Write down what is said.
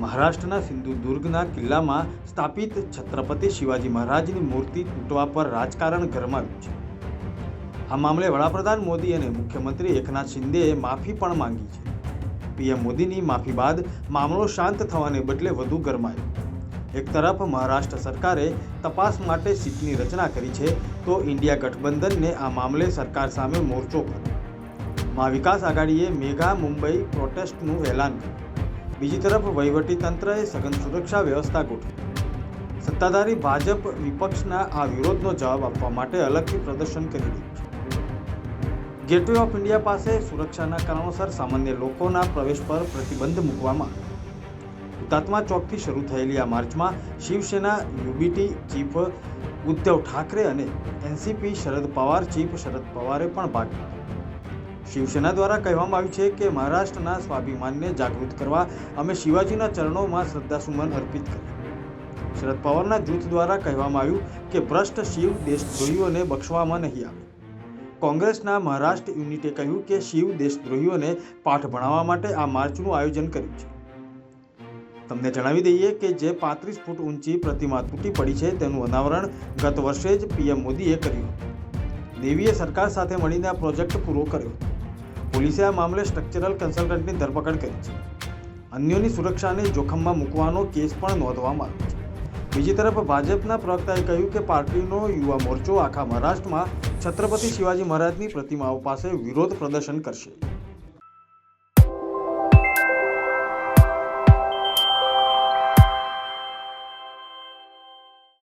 મહારાષ્ટ્રના સિંધુદુર્ગના કિલ્લામાં સ્થાપિત છત્રપતિ શિવાજી મહારાજની મૂર્તિ તૂટવા પર રાજકારણ ગરમાવ્યું છે. આ મામલે વડાપ્રધાન મોદી અને મુખ્યમંત્રી એકનાથ શિંદેએ માફી પણ માંગી છે. પીએમ મોદીની માફી બાદ મામલો શાંત થવાને બદલે વધુ ગરમાયો. એક તરફ મહારાષ્ટ્ર સરકારે તપાસ માટે સીટની રચના કરી છે, તો ઇન્ડિયા ગઠબંધનને આ મામલે સરકાર સામે મોરચો કર્યો મહા વિકાસ આઘાડીએ મેઘા મુંબઈ પ્રોટેસ્ટનું એલાન કર્યું. બીજી તરફ વહીવટી તંત્રએ સઘન સુરક્ષા વ્યવસ્થા ગોઠવી. સત્તાધારી ભાજપ વિપક્ષના આ વિરોધનો જવાબ આપવા માટે અલગથી પ્રદર્શન કરી રહ્યું છે. ગેટવે ઓફ ઇન્ડિયા પાસે સુરક્ષાના કારણોસર સામાન્ય લોકોના પ્રવેશ પર પ્રતિબંધ મૂકવામાં આવ્યો. હુતાત્મા ચોકથી શરૂ થયેલી આ માર્ચમાં શિવસેના યુબીટી ચીફ ઉદ્ધવ ઠાકરે અને એનસીપી શરદ પવાર, ચીફ શરદ પવારે પણ ભાગ લીધો. શિવસેના દ્વારા કહેવામાં આવ્યું છે કે મહારાષ્ટ્રના સ્વાભિમાનને જાગૃત કરવા અમે શિવાજીના ચરણોમાં શ્રદ્ધાસુમન અર્પિત કર્યા. શરદ પવારના જૂથ દ્વારા કહેવામાં આવ્યું કે ભ્રષ્ટ શિવ દેશદ્રોહીઓને બક્ષવામાં નહીં આવે. કોંગ્રેસના મહારાષ્ટ્ર યુનિટે કહ્યું કે શિવ દેશદ્રોહીઓને પાઠ ભણાવવા માટે આ માર્ચનું આયોજન કર્યું છે. તમને જણાવી દઈએ કે જે પાંત્રીસ ફૂટ ઊંચી પ્રતિમા તૂટી પડી છે, તેનું અનાવરણ ગત વર્ષે જ પીએમ મોદીએ કર્યું. દેવીએ સરકાર સાથે મળીને આ પ્રોજેક્ટ પૂરો કર્યો. પોલીસે આ મામલે સ્ટ્રક્ચરલ કન્સલ્ટન્ટની ધરપકડ કરી છે. અન્યોની સુરક્ષાને જોખમમાં મૂકવાનો કેસ પણ નોંધવામાં આવ્યો છે. બીજી તરફ, ભાજપના પ્રવક્તાએ કહ્યું કે પાર્ટીનો યુવા મોરચો આખા મહારાષ્ટ્રમાં છત્રપતિ શિવાજી મહારાજની પ્રતિમાઓ પાસે વિરોધ પ્રદર્શન કરશે.